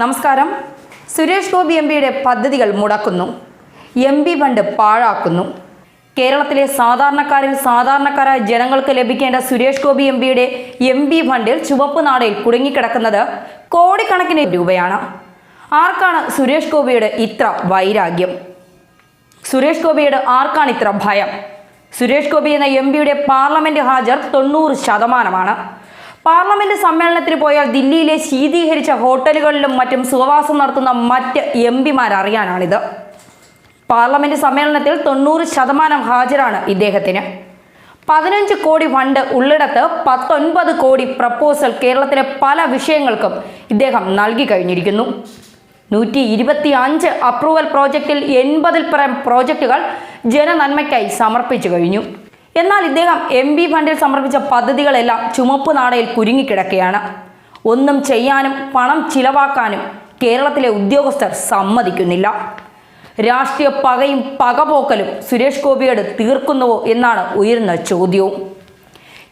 നമസ്കാരം. സുരേഷ് ഗോപി എം പിയുടെ പദ്ധതികൾ മുടക്കുന്നു. എം പി ഫണ്ട് പാഴാക്കുന്നു. കേരളത്തിലെ സാധാരണക്കാരിൽ സാധാരണക്കാരായ ജനങ്ങൾക്ക് ലഭിക്കേണ്ട സുരേഷ് ഗോപി എം പിയുടെ എം പി ഫണ്ടിൽ ചുവപ്പ് നാടയിൽ കുടുങ്ങിക്കിടക്കുന്നത് കോടിക്കണക്കിന് രൂപയാണ്. ആർക്കാണ് സുരേഷ് ഗോപിയുടെ ഇത്ര വൈരാഗ്യം? സുരേഷ് ഗോപിയുടെ ആർക്കാണ് ഇത്ര ഭയം? സുരേഷ് ഗോപി എന്ന എം പിയുടെ പാർലമെന്റ് ഹാജർ തൊണ്ണൂറ് ശതമാനമാണ്. പാർലമെന്റ് സമ്മേളനത്തിന് പോയാൽ ദില്ലിയിലെ ശീതീകരിച്ച ഹോട്ടലുകളിലും മറ്റും സുഖവാസം നടത്തുന്ന മറ്റ് എം പിമാർ അറിയാനാണിത്. പാർലമെന്റ് സമ്മേളനത്തിൽ തൊണ്ണൂറ് ശതമാനം ഹാജരാണ് ഇദ്ദേഹത്തിന്. പതിനഞ്ച് കോടി ഫണ്ട് ഉള്ളിടത്ത് പത്തൊൻപത് കോടി പ്രപ്പോസൽ കേരളത്തിലെ പല വിഷയങ്ങൾക്കും ഇദ്ദേഹം നൽകി കഴിഞ്ഞിരിക്കുന്നു. നൂറ്റി ഇരുപത്തി അഞ്ച് അപ്രൂവൽ പ്രോജക്റ്റിൽ എൺപതിൽ പരം പ്രോജക്റ്റുകൾ ജനനന്മയ്ക്കായി സമർപ്പിച്ചു കഴിഞ്ഞു. എന്നാൽ ഇദ്ദേഹം എം പി ഫണ്ടിൽ സമർപ്പിച്ച പദ്ധതികളെല്ലാം ചുമപ്പ് നാടയിൽ കുരുങ്ങിക്കിടക്കുകയാണ്. ഒന്നും ചെയ്യാനും പണം ചിലവാക്കാനും കേരളത്തിലെ ഉദ്യോഗസ്ഥർ സമ്മതിക്കുന്നില്ല. രാഷ്ട്രീയ പകയും പകപോക്കലും സുരേഷ് ഗോപിയോട് തീർക്കുന്നുവോ എന്നാണ് ഉയർന്ന ചോദ്യവും.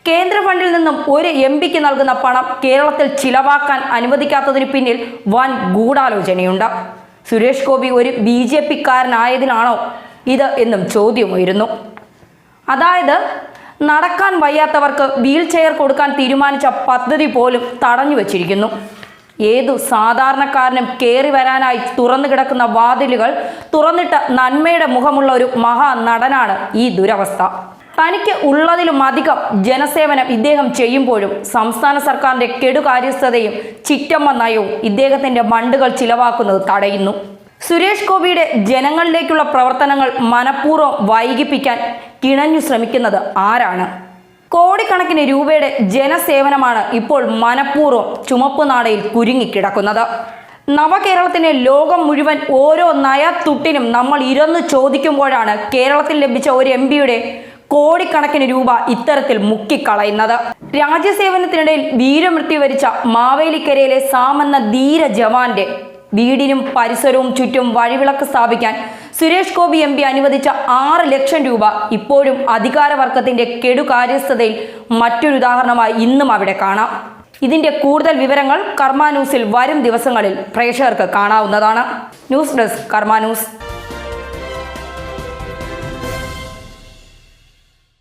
കേന്ദ്ര ഫണ്ടിൽ നിന്നും ഒരു എം പിക്ക് നൽകുന്ന പണം കേരളത്തിൽ ചിലവാക്കാൻ അനുവദിക്കാത്തതിന് പിന്നിൽ വൻ ഗൂഢാലോചനയുണ്ട്. സുരേഷ് ഗോപി ഒരു ബി ജെ പിക്കാരനായതിനാണോ ഇത് എന്നും ചോദ്യമുയരുന്നു അതായത് നടക്കാൻ വയ്യാത്തവർക്ക് വീൽ ചെയർ കൊടുക്കാൻ തീരുമാനിച്ച പദ്ധതി പോലും തടഞ്ഞു വച്ചിരിക്കുന്നു. ഏതു സാധാരണക്കാരനും കയറി വരാനായി തുറന്നു കിടക്കുന്ന വാതിലുകൾ തുറന്നിട്ട നന്മയുടെ മുഖമുള്ള ഒരു മഹാ നടനാണ് ഈ ദുരവസ്ഥ. തനിക്ക് ഉള്ളതിലും അധികം ജനസേവനം ഇദ്ദേഹം ചെയ്യുമ്പോഴും സംസ്ഥാന സർക്കാരിന്റെ കെടുകാര്യസ്ഥതയും ചിറ്റമ്മ നയവും ഇദ്ദേഹത്തിന്റെ മണ്ടുകൾ ചിലവാക്കുന്നത് തടയുന്നു. സുരേഷ് ഗോപിയുടെ ജനങ്ങളിലേക്കുള്ള പ്രവർത്തനങ്ങൾ മനഃപൂർവം വൈകിപ്പിക്കാൻ കിണഞ്ഞു ശ്രമിക്കുന്നത് ആരാണ്? കോടിക്കണക്കിന് രൂപയുടെ ജനസേവനമാണ് ഇപ്പോൾ മനഃപൂർവം ചുമപ്പ് നാടയിൽ കുരുങ്ങിക്കിടക്കുന്നത്. നവകേരളത്തിന് ലോകം മുഴുവൻ ഓരോ നയത്തുട്ടിനും നമ്മൾ ഇരന്ന് ചോദിക്കുമ്പോഴാണ് കേരളത്തിൽ ലഭിച്ച ഒരു എം പിയുടെ കോടിക്കണക്കിന് രൂപ ഇത്തരത്തിൽ മുക്കിക്കളയുന്നത്. രാജ്യസേവനത്തിനിടയിൽ വീരമൃത്യു വരിച്ച മാവേലിക്കരയിലെ സാമെന്ന ധീര ജവാന്റെ വീടിനും പരിസരവും ചുറ്റും വഴിവിളക്ക് സ്ഥാപിക്കാൻ സുരേഷ് ഗോപി എം അനുവദിച്ച ആറ് ലക്ഷം രൂപ ഇപ്പോഴും അധികാരവർഗത്തിന്റെ കെടുകാര്യസ്ഥതയിൽ മറ്റൊരു ഉദാഹരണമായി ഇന്നും അവിടെ കാണാം. ഇതിന്റെ കൂടുതൽ വിവരങ്ങൾ കർമ്മ ന്യൂസിൽ വരും ദിവസങ്ങളിൽ പ്രേക്ഷകർക്ക് കാണാവുന്നതാണ്. News desk Karma news.